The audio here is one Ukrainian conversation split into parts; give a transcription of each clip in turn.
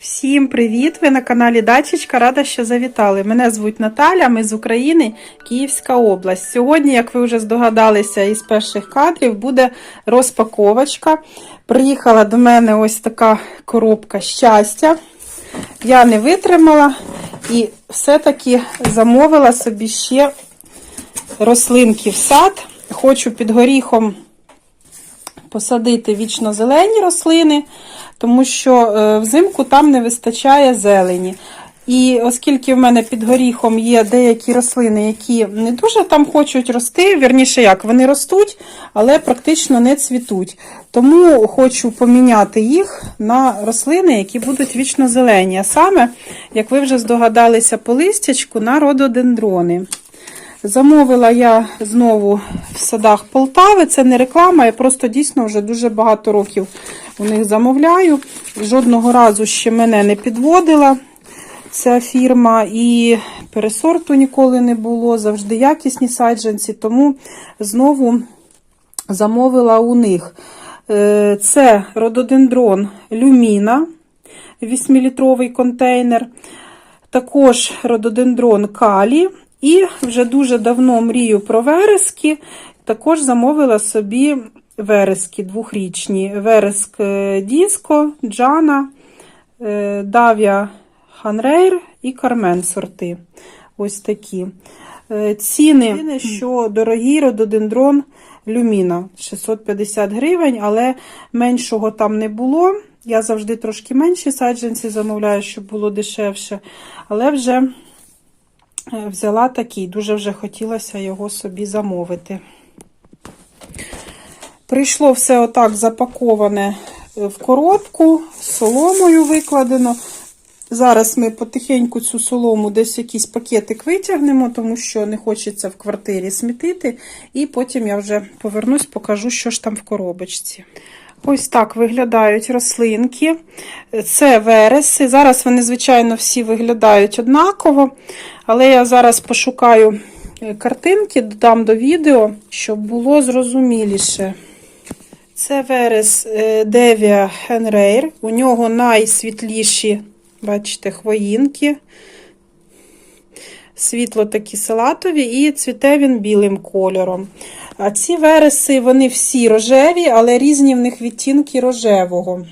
Всім привіт! Ви на каналі Дачечка. Рада, що завітали. Мене звуть Наталя, ми з України, Київська область. Сьогодні, як ви вже здогадалися із перших кадрів, буде розпаковочка. Приїхала до мене ось така коробка щастя. Я не витримала і все-таки замовила собі ще рослинки в сад. Хочу під горіхом посадити вічно-зелені рослини, тому що е, взимку там не вистачає зелені. І оскільки в мене під горіхом є деякі рослини, які не дуже там хочуть рости, вірніше як, вони ростуть, але практично не цвітуть. Тому хочу поміняти їх на рослини, які будуть вічно зелені. А саме, як ви вже здогадалися по листячку, на рододендрони. Замовила я знову в садах Полтави. Це не реклама, я просто дійсно вже дуже багато років у них замовляю. Жодного разу ще мене не підводила ця фірма, і пересорту ніколи не було, завжди якісні саджанці, тому знову замовила у них. Е, Це рододендрон люміна, 8-літровий контейнер. Також рододендрон калі. І вже дуже давно мрію про верески. Також замовила собі верески двохрічні. Вереск е, Діско, Джана, е, Дав'я Ханрейр і Кармен сорти. Ось такі. Е, Ціни, що дорогий рододендрон люміна 650 гривень, але меншого там не було. Я завжди трошки менші саджанці замовляю, щоб було дешевше. Але вже взяла такий, дуже вже хотілося його собі замовити. Прийшло все отак запаковане в коробку, соломою викладено. Зараз ми потихеньку цю солому десь якийсь пакетик витягнемо, тому що не хочеться в квартирі смітити. І потім я вже повернусь, покажу, що ж там в коробочці. Ось так виглядають рослинки. Це вереси. Зараз вони, звичайно, всі виглядають однаково, але я зараз пошукаю картинки, додам до відео, щоб було зрозуміліше. Це верес Девія Хенрейр. У нього найсвітліші, бачите, хвоїнки. Світло такі салатові, і цвіте він білим кольором. А ці вереси, вони всі рожеві, але різні в них відтінки рожевого.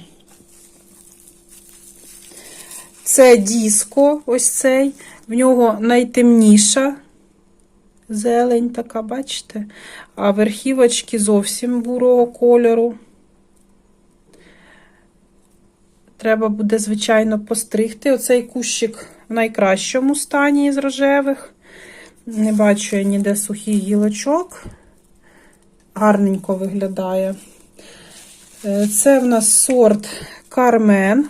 Це диско, ось цей, в нього найтемніша зелень така, бачите? А верхівочки зовсім бурого кольору. Треба буде, звичайно, постригти. Оцей кущик в найкращому стані із рожевих. Не бачу я ніде сухих гілочок. Гарненько виглядає. Це в нас сорт Кармен.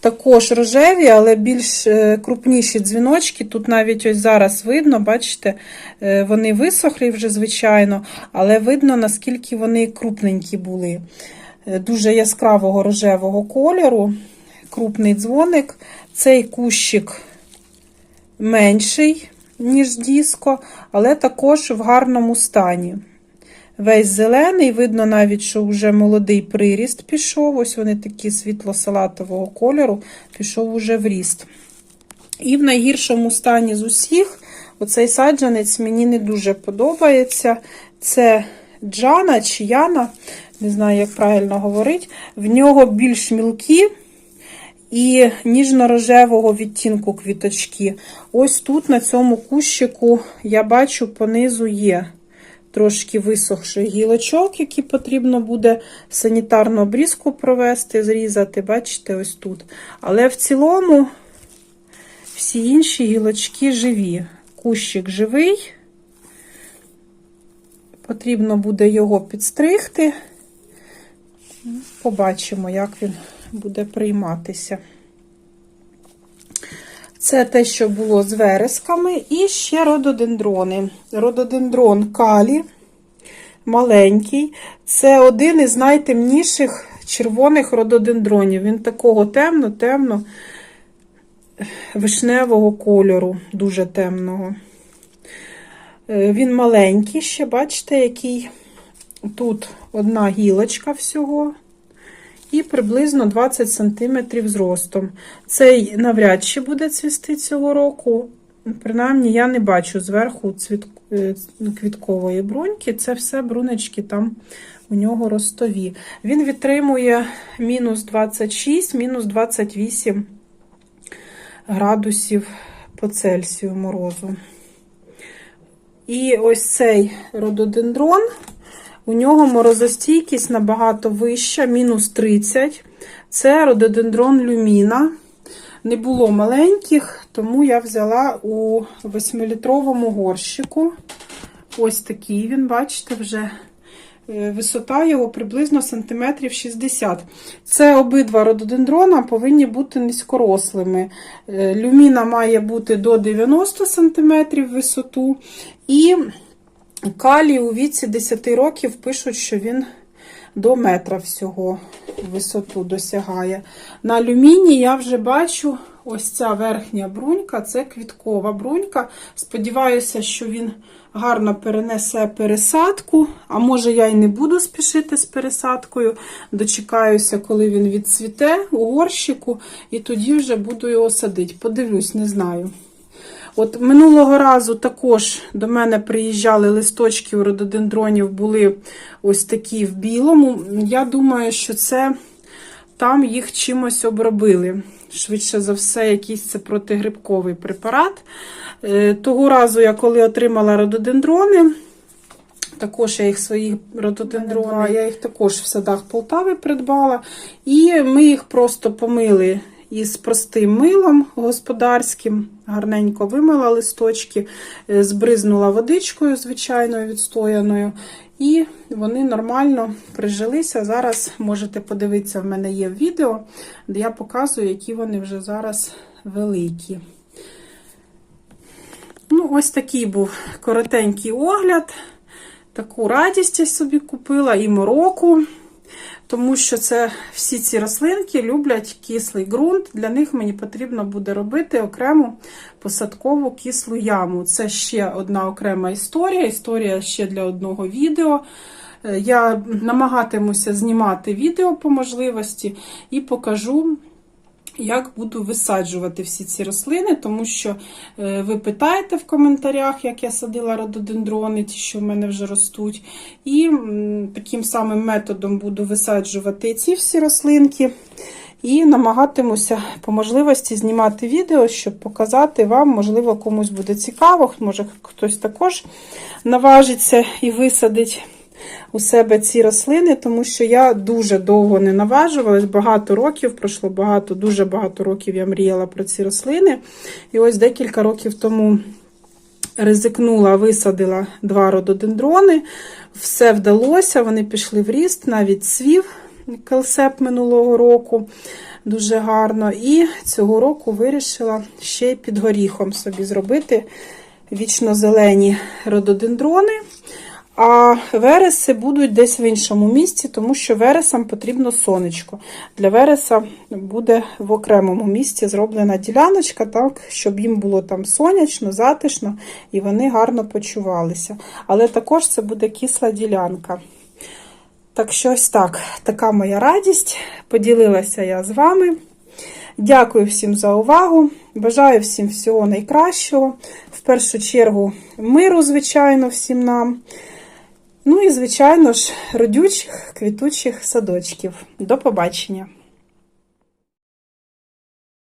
Також рожеві, але більш крупніші дзвіночки. Тут навіть ось зараз видно, бачите, вони висохлі вже, звичайно, але видно, наскільки вони крупненькі були. Дуже яскравого рожевого кольору, крупний дзвоник. Цей кущик менший, ніж диско, але також в гарному стані. Весь зелений, видно навіть, що вже молодий приріст пішов. Ось вони такі світло-салатового кольору, пішов уже в ріст. І в найгіршому стані з усіх, оцей саджанець мені не дуже подобається. Це Джана чи Яна, не знаю, як правильно говорити. В нього більш мілкі і ніжно-рожевого відтінку квіточки. Ось тут, на цьому кущику, я бачу, понизу є трошки висохших гілочок, які потрібно буде санітарну обрізку провести, зрізати, бачите, ось тут. Але в цілому всі інші гілочки живі. Кущик живий. Потрібно буде його підстригти. Побачимо, як він буде прийматися. Це те, що було з вересками, і ще рододендрони. Рододендрон калі, маленький. Це один із найтемніших червоних рододендронів. Він такого темно-темно вишневого кольору, дуже темного. Він маленький ще, бачите, який тут одна гілочка всього. І приблизно 20 см зростом. Цей навряд чи буде цвісти цього року. Принаймні, я не бачу зверху цвіт... е, квіткової бруньки. Це все брунечки там у нього ростові. Він відтримує мінус 26, мінус 28 градусів по Цельсію морозу. І ось цей рододендрон, у нього морозостійкість набагато вища, мінус 30. Це рододендрон люміна. Не було маленьких, тому я взяла у 8-літровому горщику. Ось такий він, бачите, вже е, висота його приблизно сантиметрів 60. Це обидва рододендрона повинні бути низькорослими. Е, Люміна має бути до 90 см висоту. І калій у віці 10 років пишуть, що він до метра всього висоту досягає. На алюмінії я вже бачу ось ця верхня брунька, це квіткова брунька. Сподіваюся, що він гарно перенесе пересадку. А може я й не буду спішити з пересадкою. Дочекаюся, коли він відцвіте у горщику, і тоді вже буду його садити. Подивлюсь, не знаю. От минулого разу також до мене приїжджали листочки у рододендронів, були ось такі в білому. Я думаю, що це там їх чимось обробили. Швидше за все, якийсь це протигрибковий препарат. Е, Того разу, я коли отримала рододендрони, також я їх свої рододендрони, я їх також в садах Полтави придбала. І ми їх просто помили із простим милом господарським, гарненько вимила листочки, е, збризнула водичкою звичайною відстояною. І вони нормально прижилися. Зараз можете подивитися, в мене є відео, де я показую, які вони вже зараз великі. Ну, ось такий був коротенький огляд. Таку радість я собі купила і мороку, тому що це всі ці рослинки люблять кислий ґрунт. Для них мені потрібно буде робити окрему посадкову кислу яму. Це ще одна окрема історія. Історія ще для одного відео. Е, Я намагатимуся знімати відео по можливості і покажу. Як буду висаджувати всі ці рослини, тому що е, ви питаєте в коментарях, як я садила рододендрони, ті, що в мене вже ростуть. І таким самим методом буду висаджувати ці всі рослинки. І намагатимуся по можливості знімати відео, щоб показати вам, можливо, комусь буде цікаво, може хтось також наважиться і висадить у себе ці рослини, тому що я дуже довго не наважувалась, багато років пройшло багато, дуже багато років я мріяла про ці рослини. І ось декілька років тому ризикнула, висадила два рододендрони. Все вдалося, вони пішли в ріст, навіть свів келсеп минулого року. Дуже гарно. І цього року вирішила ще й під горіхом собі зробити вічно-зелені рододендрони. А вереси будуть десь в іншому місці, тому що вересам потрібно сонечко. Для вереса буде в окремому місці зроблена діляночка, так, щоб їм було там сонячно, затишно і вони гарно почувалися. Але також це буде кисла ділянка. Так що ось так, така моя радість. Поділилася я з вами. Дякую всім за увагу. Бажаю всім всього найкращого. В першу чергу, миру, звичайно, всім нам. Ну і, звичайно ж, родючих, квітучих садочків. До побачення!